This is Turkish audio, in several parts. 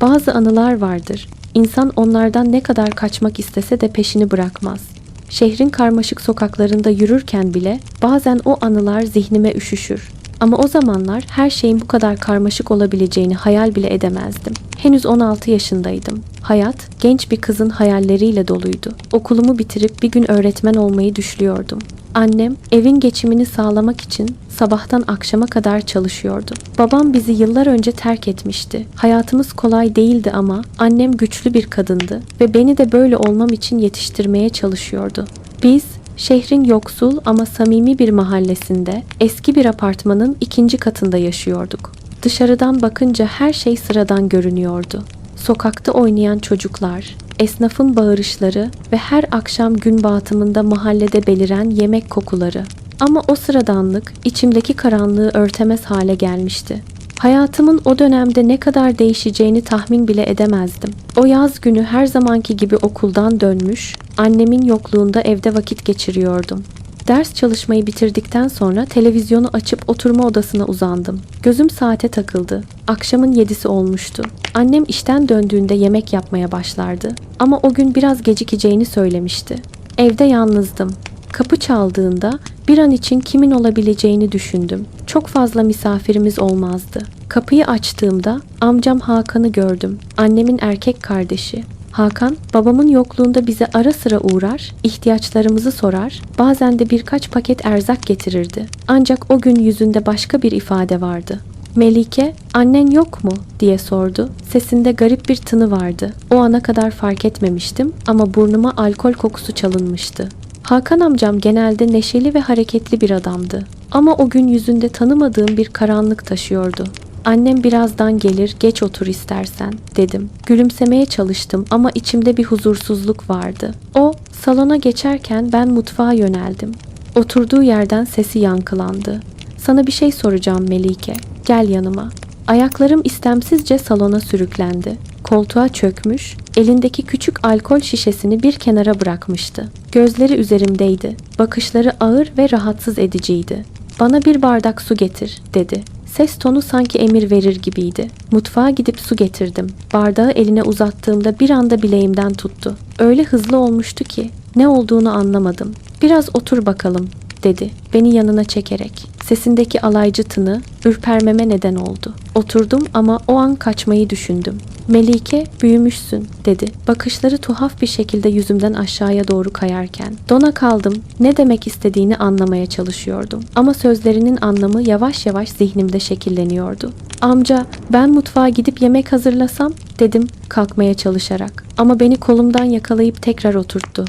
Bazı anılar vardır. İnsan onlardan ne kadar kaçmak istese de peşini bırakmaz. Şehrin karmaşık sokaklarında yürürken bile bazen o anılar zihnime üşüşür. Ama o zamanlar her şeyin bu kadar karmaşık olabileceğini hayal bile edemezdim. Henüz 16 yaşındaydım. Hayat genç bir kızın hayalleriyle doluydu. Okulumu bitirip bir gün öğretmen olmayı düşlüyordum. Annem evin geçimini sağlamak için sabahtan akşama kadar çalışıyordu. Babam bizi yıllar önce terk etmişti. Hayatımız kolay değildi ama annem güçlü bir kadındı ve beni de böyle olmam için yetiştirmeye çalışıyordu. Biz şehrin yoksul ama samimi bir mahallesinde eski bir apartmanın ikinci katında yaşıyorduk. Dışarıdan bakınca her şey sıradan görünüyordu. Sokakta oynayan çocuklar, esnafın bağırışları ve her akşam gün batımında mahallede beliren yemek kokuları. Ama o sıradanlık içimdeki karanlığı örtemez hale gelmişti. Hayatımın o dönemde ne kadar değişeceğini tahmin bile edemezdim. O yaz günü her zamanki gibi okuldan dönmüş, annemin yokluğunda evde vakit geçiriyordum. Ders çalışmayı bitirdikten sonra televizyonu açıp oturma odasına uzandım. Gözüm saate takıldı. Akşamın yedisi olmuştu. Annem işten döndüğünde yemek yapmaya başlardı. Ama o gün biraz gecikeceğini söylemişti. Evde yalnızdım. Kapı çaldığında bir an için kimin olabileceğini düşündüm. Çok fazla misafirimiz olmazdı. Kapıyı açtığımda amcam Hakan'ı gördüm. Annemin erkek kardeşi. Hakan, babamın yokluğunda bize ara sıra uğrar, ihtiyaçlarımızı sorar, bazen de birkaç paket erzak getirirdi. Ancak o gün yüzünde başka bir ifade vardı. Melike, annen yok mu diye sordu. Sesinde garip bir tını vardı. O ana kadar fark etmemiştim ama burnuma alkol kokusu çalınmıştı. Hakan amcam genelde neşeli ve hareketli bir adamdı. Ama o gün yüzünde tanımadığım bir karanlık taşıyordu. Annem birazdan gelir, geç otur istersen, dedim. Gülümsemeye çalıştım ama içimde bir huzursuzluk vardı. O, salona geçerken ben mutfağa yöneldim. Oturduğu yerden sesi yankılandı. Sana bir şey soracağım Melike. Gel yanıma. Ayaklarım istemsizce salona sürüklendi. Koltuğa çökmüş, elindeki küçük alkol şişesini bir kenara bırakmıştı. Gözleri üzerimdeydi. Bakışları ağır ve rahatsız ediciydi. Bana bir bardak su getir, dedi. Ses tonu sanki emir verir gibiydi. Mutfağa gidip su getirdim. Bardağı eline uzattığımda bir anda bileğimden tuttu. Öyle hızlı olmuştu ki ne olduğunu anlamadım. Biraz otur bakalım, dedi beni yanına çekerek. Sesindeki alaycı tını ürpermeme neden oldu. Oturdum ama o an kaçmayı düşündüm. Melike büyümüşsün dedi. Bakışları tuhaf bir şekilde yüzümden aşağıya doğru kayarken. Dona kaldım. Ne demek istediğini anlamaya çalışıyordum. Ama sözlerinin anlamı yavaş yavaş zihnimde şekilleniyordu. Amca ben mutfağa gidip yemek hazırlasam dedim kalkmaya çalışarak. Ama beni kolumdan yakalayıp tekrar oturttu.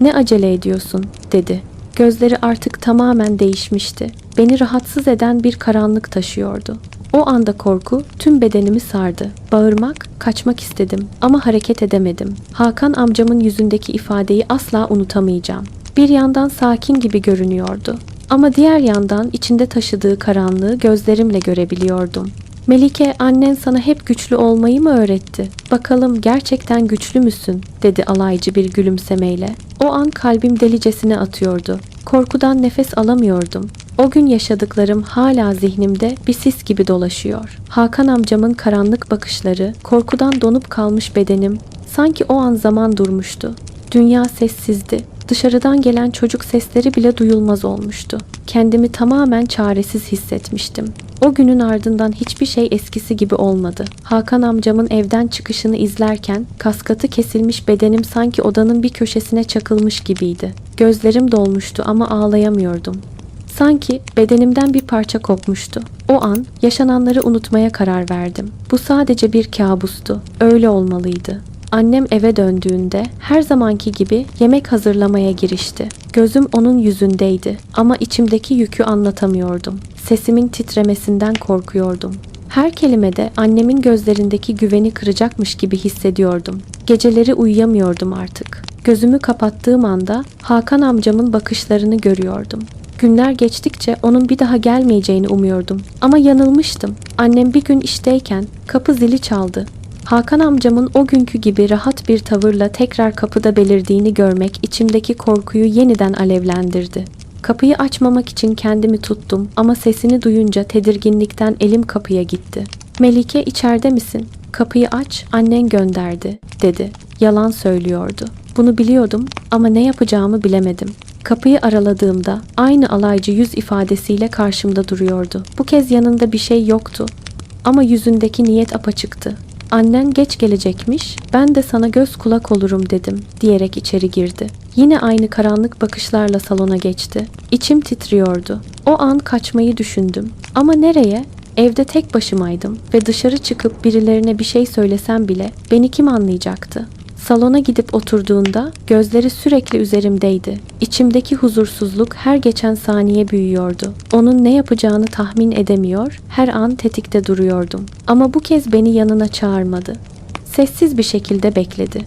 Ne acele ediyorsun dedi. Gözleri artık tamamen değişmişti. Beni rahatsız eden bir karanlık taşıyordu. O anda korku tüm bedenimi sardı. Bağırmak, kaçmak istedim ama hareket edemedim. Hakan amcamın yüzündeki ifadeyi asla unutamayacağım. Bir yandan sakin gibi görünüyordu. Ama diğer yandan içinde taşıdığı karanlığı gözlerimle görebiliyordum. Melike annen sana hep güçlü olmayı mı öğretti? Bakalım gerçekten güçlü müsün? dedi alaycı bir gülümsemeyle. O an kalbim delicesine atıyordu. Korkudan nefes alamıyordum. O gün yaşadıklarım hala zihnimde bir sis gibi dolaşıyor. Hakan amcamın karanlık bakışları, korkudan donup kalmış bedenim, sanki o an zaman durmuştu. Dünya sessizdi. Dışarıdan gelen çocuk sesleri bile duyulmaz olmuştu. Kendimi tamamen çaresiz hissetmiştim. O günün ardından hiçbir şey eskisi gibi olmadı. Hakan amcamın evden çıkışını izlerken kaskatı kesilmiş bedenim sanki odanın bir köşesine çakılmış gibiydi. Gözlerim dolmuştu ama ağlayamıyordum. Sanki bedenimden bir parça kopmuştu. O an yaşananları unutmaya karar verdim. Bu sadece bir kabustu. Öyle olmalıydı. Annem eve döndüğünde her zamanki gibi yemek hazırlamaya girişti. Gözüm onun yüzündeydi ama içimdeki yükü anlatamıyordum. Sesimin titremesinden korkuyordum. Her kelimede annemin gözlerindeki güveni kıracakmış gibi hissediyordum. Geceleri uyuyamıyordum artık. Gözümü kapattığım anda Hakan amcamın bakışlarını görüyordum. Günler geçtikçe onun bir daha gelmeyeceğini umuyordum. Ama yanılmıştım. Annem bir gün işteyken kapı zili çaldı. Hakan amcamın o günkü gibi rahat bir tavırla tekrar kapıda belirdiğini görmek içimdeki korkuyu yeniden alevlendirdi. Kapıyı açmamak için kendimi tuttum ama sesini duyunca tedirginlikten elim kapıya gitti. Melike içeride misin? Kapıyı aç, annen gönderdi, dedi. Yalan söylüyordu. Bunu biliyordum ama ne yapacağımı bilemedim. Kapıyı araladığımda aynı alaycı yüz ifadesiyle karşımda duruyordu. Bu kez yanında bir şey yoktu ama yüzündeki niyet apaçıktı. Annen geç gelecekmiş, ben de sana göz kulak olurum dedim diyerek içeri girdi. Yine aynı karanlık bakışlarla salona geçti. İçim titriyordu. O an kaçmayı düşündüm. Ama nereye? Evde tek başımaydım ve dışarı çıkıp birilerine bir şey söylesem bile beni kim anlayacaktı? Salona gidip oturduğunda gözleri sürekli üzerimdeydi. İçimdeki huzursuzluk her geçen saniye büyüyordu. Onun ne yapacağını tahmin edemiyor, her an tetikte duruyordum. Ama bu kez beni yanına çağırmadı. Sessiz bir şekilde bekledi.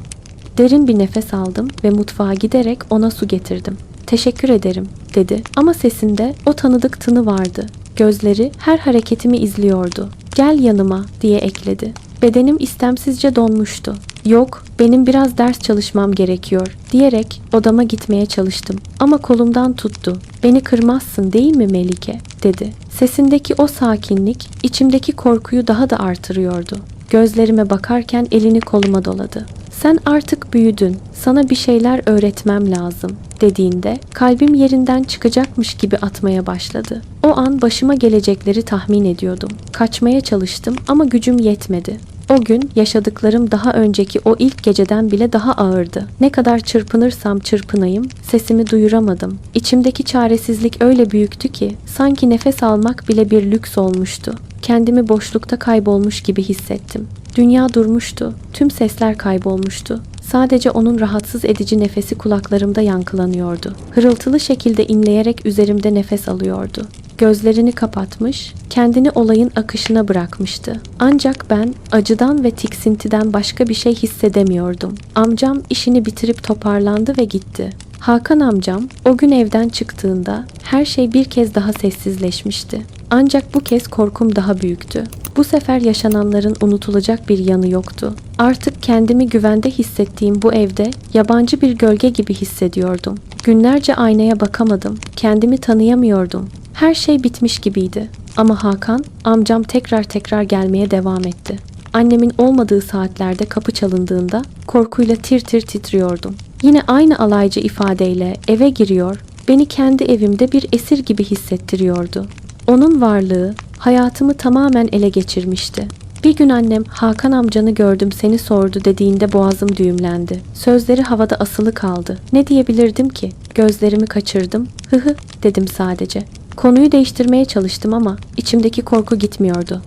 Derin bir nefes aldım ve mutfağa giderek ona su getirdim. Teşekkür ederim dedi ama sesinde o tanıdık tını vardı. Gözleri her hareketimi izliyordu. Gel yanıma diye ekledi. Bedenim istemsizce donmuştu. Yok, benim biraz ders çalışmam gerekiyor diyerek odama gitmeye çalıştım. Ama kolumdan tuttu. Beni kırmazsın değil mi Melike? dedi. Sesindeki o sakinlik içimdeki korkuyu daha da artırıyordu. Gözlerime bakarken elini koluma doladı. Sen artık büyüdün. Sana bir şeyler öğretmem lazım dediğinde kalbim yerinden çıkacakmış gibi atmaya başladı. O an başıma gelecekleri tahmin ediyordum. Kaçmaya çalıştım ama gücüm yetmedi. O gün yaşadıklarım daha önceki o ilk geceden bile daha ağırdı. Ne kadar çırpınırsam çırpınayım sesimi duyuramadım. İçimdeki çaresizlik öyle büyüktü ki sanki nefes almak bile bir lüks olmuştu. Kendimi boşlukta kaybolmuş gibi hissettim. Dünya durmuştu. Tüm sesler kaybolmuştu. Sadece onun rahatsız edici nefesi kulaklarımda yankılanıyordu. Hırıltılı şekilde inleyerek üzerimde nefes alıyordu. Gözlerini kapatmış, kendini olayın akışına bırakmıştı. Ancak ben acıdan ve tiksintiden başka bir şey hissedemiyordum. Amcam işini bitirip toparlandı ve gitti. Hakan amcam o gün evden çıktığında her şey bir kez daha sessizleşmişti. Ancak bu kez korkum daha büyüktü. Bu sefer yaşananların unutulacak bir yanı yoktu. Artık kendimi güvende hissettiğim bu evde yabancı bir gölge gibi hissediyordum. Günlerce aynaya bakamadım. Kendimi tanıyamıyordum. Her şey bitmiş gibiydi. Ama Hakan, amcam tekrar tekrar gelmeye devam etti. Annemin olmadığı saatlerde kapı çalındığında korkuyla tir tir titriyordum. Yine aynı alaycı ifadeyle eve giriyor, beni kendi evimde bir esir gibi hissettiriyordu. Onun varlığı hayatımı tamamen ele geçirmişti. Bir gün annem Hakan amcanı gördüm seni sordu dediğinde boğazım düğümlendi. Sözleri havada asılı kaldı. Ne diyebilirdim ki? Gözlerimi kaçırdım. Hı hı dedim sadece. Konuyu değiştirmeye çalıştım ama içimdeki korku gitmiyordu.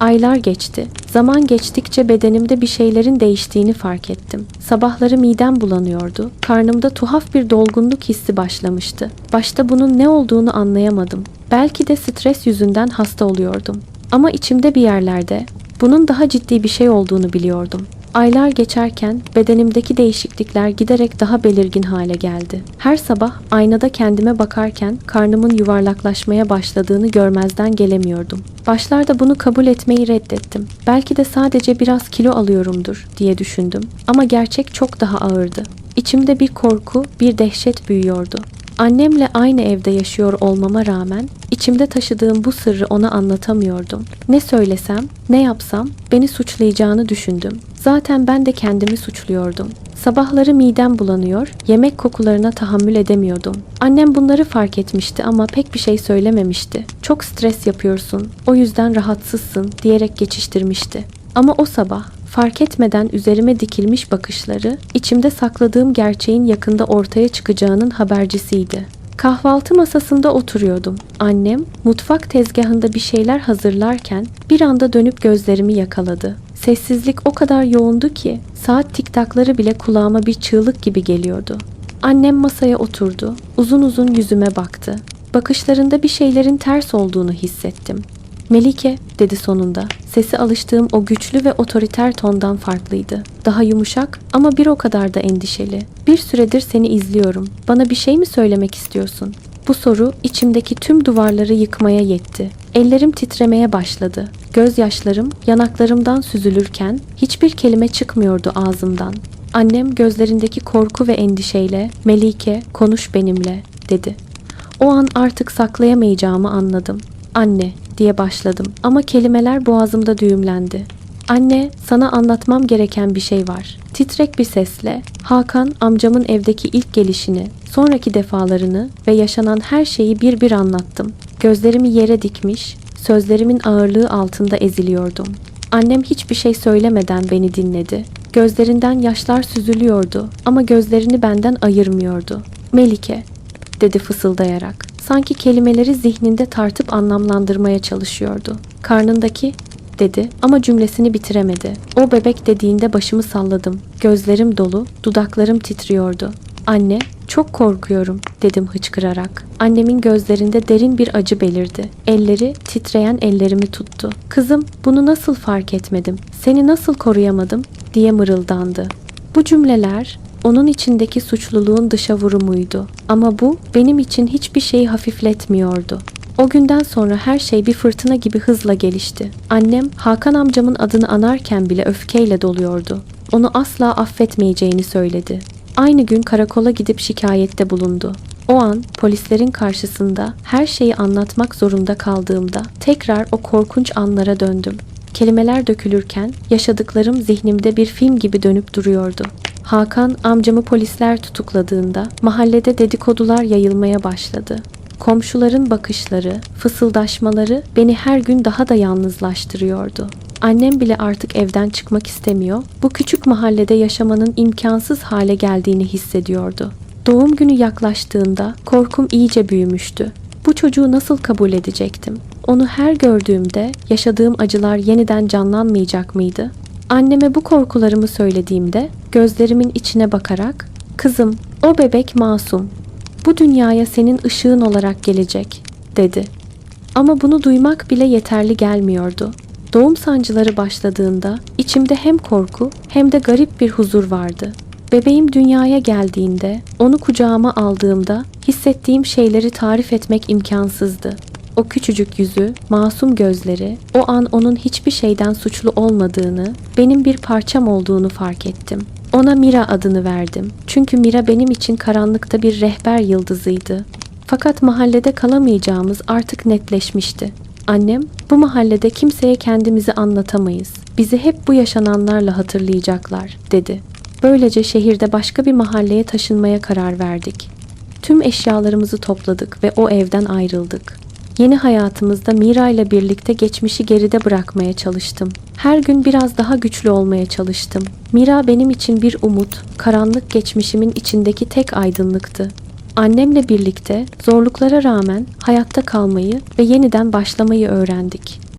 Aylar geçti. Zaman geçtikçe bedenimde bir şeylerin değiştiğini fark ettim. Sabahları midem bulanıyordu. Karnımda tuhaf bir dolgunluk hissi başlamıştı. Başta bunun ne olduğunu anlayamadım. Belki de stres yüzünden hasta oluyordum. Ama içimde bir yerlerde bunun daha ciddi bir şey olduğunu biliyordum. Aylar geçerken bedenimdeki değişiklikler giderek daha belirgin hale geldi. Her sabah aynada kendime bakarken karnımın yuvarlaklaşmaya başladığını görmezden gelemiyordum. Başlarda bunu kabul etmeyi reddettim. Belki de sadece biraz kilo alıyorumdur diye düşündüm. Ama gerçek çok daha ağırdı. İçimde bir korku, bir dehşet büyüyordu. Annemle aynı evde yaşıyor olmama rağmen içimde taşıdığım bu sırrı ona anlatamıyordum. Ne söylesem, ne yapsam beni suçlayacağını düşündüm. Zaten ben de kendimi suçluyordum. Sabahları midem bulanıyor, yemek kokularına tahammül edemiyordum. Annem bunları fark etmişti ama pek bir şey söylememişti. Çok stres yapıyorsun, o yüzden rahatsızsın diyerek geçiştirmişti. Ama o sabah fark etmeden üzerime dikilmiş bakışları içimde sakladığım gerçeğin yakında ortaya çıkacağının habercisiydi. Kahvaltı masasında oturuyordum. Annem mutfak tezgahında bir şeyler hazırlarken bir anda dönüp gözlerimi yakaladı. Sessizlik o kadar yoğundu ki saat tiktakları bile kulağıma bir çığlık gibi geliyordu. Annem masaya oturdu. Uzun uzun yüzüme baktı. Bakışlarında bir şeylerin ters olduğunu hissettim. Melike dedi sonunda. Sesi alıştığım o güçlü ve otoriter tondan farklıydı. Daha yumuşak ama bir o kadar da endişeli. Bir süredir seni izliyorum. Bana bir şey mi söylemek istiyorsun? Bu soru içimdeki tüm duvarları yıkmaya yetti. Ellerim titremeye başladı. Gözyaşlarım yanaklarımdan süzülürken hiçbir kelime çıkmıyordu ağzımdan. Annem gözlerindeki korku ve endişeyle "Melike, konuş benimle." dedi. O an artık saklayamayacağımı anladım. Anne diye başladım ama kelimeler boğazımda düğümlendi. Anne, sana anlatmam gereken bir şey var. Titrek bir sesle Hakan amcamın evdeki ilk gelişini, sonraki defalarını ve yaşanan her şeyi bir bir anlattım. Gözlerimi yere dikmiş, sözlerimin ağırlığı altında eziliyordum. Annem hiçbir şey söylemeden beni dinledi. Gözlerinden yaşlar süzülüyordu ama gözlerini benden ayırmıyordu. Melike, dedi fısıldayarak. Sanki kelimeleri zihninde tartıp anlamlandırmaya çalışıyordu. Karnındaki dedi ama cümlesini bitiremedi. O bebek dediğinde başımı salladım. Gözlerim dolu, dudaklarım titriyordu. Anne, çok korkuyorum dedim hıçkırarak. Annemin gözlerinde derin bir acı belirdi. Elleri titreyen ellerimi tuttu. Kızım, bunu nasıl fark etmedim? Seni nasıl koruyamadım? diye mırıldandı. Bu cümleler onun içindeki suçluluğun dışa vurumuydu. Ama bu benim için hiçbir şeyi hafifletmiyordu. O günden sonra her şey bir fırtına gibi hızla gelişti. Annem Hakan amcamın adını anarken bile öfkeyle doluyordu. Onu asla affetmeyeceğini söyledi. Aynı gün karakola gidip şikayette bulundu. O an polislerin karşısında her şeyi anlatmak zorunda kaldığımda tekrar o korkunç anlara döndüm. Kelimeler dökülürken yaşadıklarım zihnimde bir film gibi dönüp duruyordu. Hakan amcamı polisler tutukladığında mahallede dedikodular yayılmaya başladı. Komşuların bakışları, fısıldaşmaları beni her gün daha da yalnızlaştırıyordu. Annem bile artık evden çıkmak istemiyor, bu küçük mahallede yaşamanın imkansız hale geldiğini hissediyordu. Doğum günü yaklaştığında korkum iyice büyümüştü. Bu çocuğu nasıl kabul edecektim? Onu her gördüğümde yaşadığım acılar yeniden canlanmayacak mıydı? Anneme bu korkularımı söylediğimde gözlerimin içine bakarak "Kızım, o bebek masum. Bu dünyaya senin ışığın olarak gelecek." dedi. Ama bunu duymak bile yeterli gelmiyordu. Doğum sancıları başladığında içimde hem korku hem de garip bir huzur vardı. Bebeğim dünyaya geldiğinde, onu kucağıma aldığımda hissettiğim şeyleri tarif etmek imkansızdı. O küçücük yüzü, masum gözleri, o an onun hiçbir şeyden suçlu olmadığını, benim bir parçam olduğunu fark ettim. Ona Mira adını verdim. Çünkü Mira benim için karanlıkta bir rehber yıldızıydı. Fakat mahallede kalamayacağımız artık netleşmişti. Annem, bu mahallede kimseye kendimizi anlatamayız. Bizi hep bu yaşananlarla hatırlayacaklar, dedi. Böylece şehirde başka bir mahalleye taşınmaya karar verdik. Tüm eşyalarımızı topladık ve o evden ayrıldık. Yeni hayatımızda Mira ile birlikte geçmişi geride bırakmaya çalıştım. Her gün biraz daha güçlü olmaya çalıştım. Mira benim için bir umut, karanlık geçmişimin içindeki tek aydınlıktı. Annemle birlikte zorluklara rağmen hayatta kalmayı ve yeniden başlamayı öğrendik.